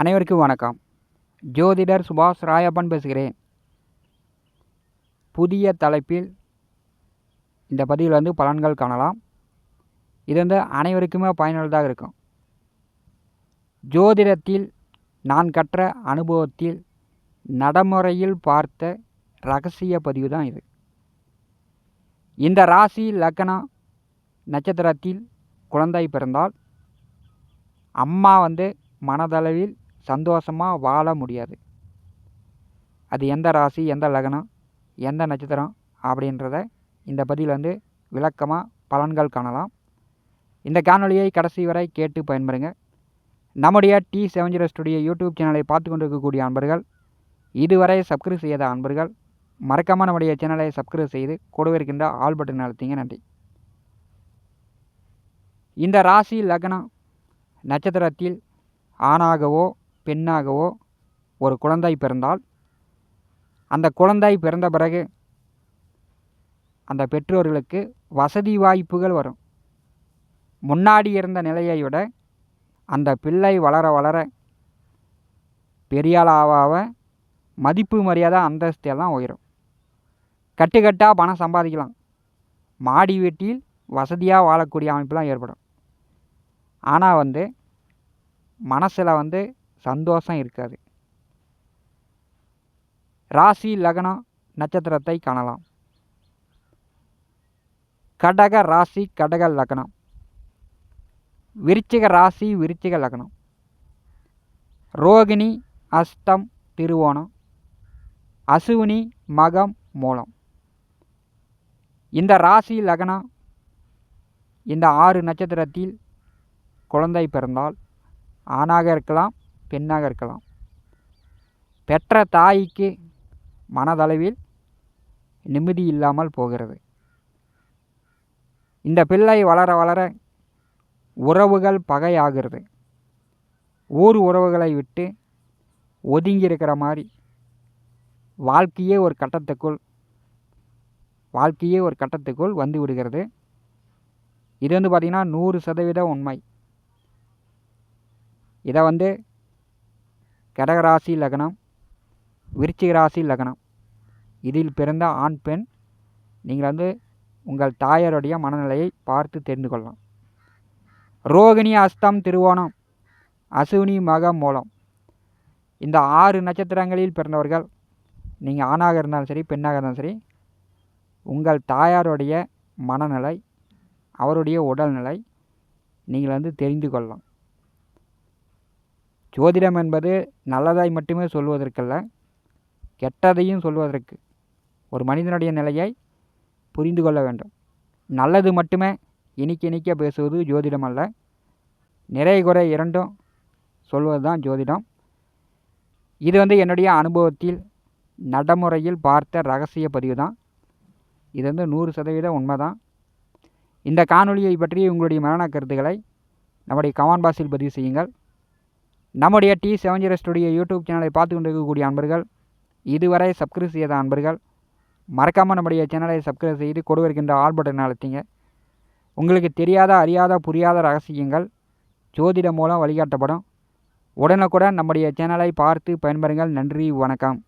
அனைவருக்கும் வணக்கம். ஜோதிடர் சுபாஷ் ராயப்பன் பேசுகிறேன். புதிய தலைப்பில் இந்த பதிவில் வந்து பலன்கள் காணலாம். இது வந்து அனைவருக்குமே பயனுள்ளதாக இருக்கும். ஜோதிடத்தில் நான் கற்ற அனுபவத்தில் நடைமுறையில் பார்த்த ரகசிய பதிவு தான் இது. இந்த ராசி லக்கணம் நட்சத்திரத்தில் குழந்தை பிறந்தால் அம்மா வந்து மனதளவில் சந்தோஷமாக வாழ முடியாது. அது எந்த ராசி எந்த லக்னம் எந்த நட்சத்திரம் அப்படின்றத இந்த பதிவில் வந்து விளக்கமாக பலன்கள் காணலாம். இந்த காணொலியை கடைசி வரை கேட்டு பயன்பெறுங்க. நம்முடைய T seven zero studio YouTube சேனலை பார்த்து கொண்டு இருக்கக்கூடிய அன்பர்கள் இதுவரை சப்ஸ்கிரைப் செய்யாத அன்பர்கள் மறக்காமல் நம்முடைய சேனலை சப்ஸ்கிரைப் செய்து கூடவே இருக்கின்ற ஆல் பட்டன் அழுத்திங்க. நன்றி. இந்த ராசி லக்னம் நட்சத்திரத்தில் ஆணாகவோ பெண்ணாகவோ ஒரு குழந்தை பிறந்தால் அந்த குழந்தை பிறந்த பிறகு அந்த பெற்றோர்களுக்கு வசதி வாய்ப்புகள் வரும். முன்னாடி இருந்த நிலையை விட அந்த பிள்ளை வளர வளர பெரியாளாவாக மதிப்பு மரியாதை அந்தஸ்து எல்லாம் உயரும். கட்டுக்கட்டாக பணம் சம்பாதிக்கலாம். மாடி வீட்டில் வசதியாக வாழக்கூடிய அமைப்புலாம் ஏற்படும். ஆனால் வந்து மனசில் வந்து சந்தோஷம் இருக்காது. ராசி லக்னம் நட்சத்திரத்தை காணலாம். கடக ராசி கடக லக்னம். விருச்சிக ராசி விருச்சிக லக்னம். ரோகிணி அஸ்தம் திருவோணம். அசுவினி மகம் மூலம். இந்த ராசி லக்னம் இந்த ஆறு நட்சத்திரத்தில் குழந்தை பிறந்தால் ஆணாக இருக்கலாம் பெண்ணாக இருக்கலாம். பெற்ற தாய்க்கு மனதளவில் நிம்மதி இல்லாமல் போகிறது. இந்த பிள்ளை வளர வளர உறவுகள் பகையாகிறது. ஊர் உறவுகளை விட்டு ஒதுங்கி இருக்கிற மாதிரி வாழ்க்கையே ஒரு கட்டத்துக்குள் வாழ்க்கையே ஒரு கட்டத்துக்குள் வந்து விடுகிறது. இது வந்து பார்த்திங்கன்னா நூறு சதவீதம் உண்மை. இதை வந்து கடகராசி லக்னம் விருச்சிக ராசி லக்னம். இதில் பிறந்த ஆண் பெண் நீங்கள் வந்து உங்கள் தாயாருடைய மனநிலையை பார்த்து தெரிந்து கொள்ளலாம். ரோகிணி அஸ்தம் திருவோணம் அசுவினி மகம் மூலம். இந்த ஆறு நட்சத்திரங்களில் பிறந்தவர்கள் நீங்கள் ஆணாக இருந்தாலும் சரி பெண்ணாக இருந்தாலும் சரி உங்கள் தாயாருடைய மனநிலை அவருடைய உடல்நிலை நீங்கள் வந்து தெரிந்து கொள்ளலாம். ஜோதிடம் என்பது நல்லதாய் மட்டுமே சொல்வதற்கல்ல கெட்டதையும் சொல்வதற்கு ஒரு மனிதனுடைய நிலையை புரிந்து கொள்ள வேண்டும். நல்லது மட்டுமே இனிக்க இனிக்க பேசுவது ஜோதிடம் அல்ல. நிறை குறை இரண்டும் சொல்வது தான் ஜோதிடம். இது வந்து என்னுடைய அனுபவத்தில் நடைமுறையில் பார்த்த ரகசிய பதிவு தான். இது வந்து நூறு சதவீதம் உண்மை தான் இந்த காணொலியை பற்றி உங்களுடைய மரண கருத்துக்களை நம்முடைய கமான் பாஸில் பதிவு செய்யுங்கள். நம்முடைய T seven zero studio YouTube சேனலை பார்த்து கொண்டிருக்கக்கூடிய அன்பர்கள் இதுவரை சப்ஸ்கிரைப் செய்யாத அன்பர்கள் மறக்காமல் நம்முடைய சேனலை சப்ஸ்கிரைப் செய்து கொடுவிருக்கின்ற ஆல் பட்டன் அழுத்திங்க. உங்களுக்கு தெரியாத அறியாத புரியாத ரகசியங்கள் ஜோதிடம் மூலம் வழிகாட்டப்படும். உடனுக்குடன் நம்முடைய சேனலை பார்த்து பயன்பெறுங்கள். நன்றி வணக்கம்.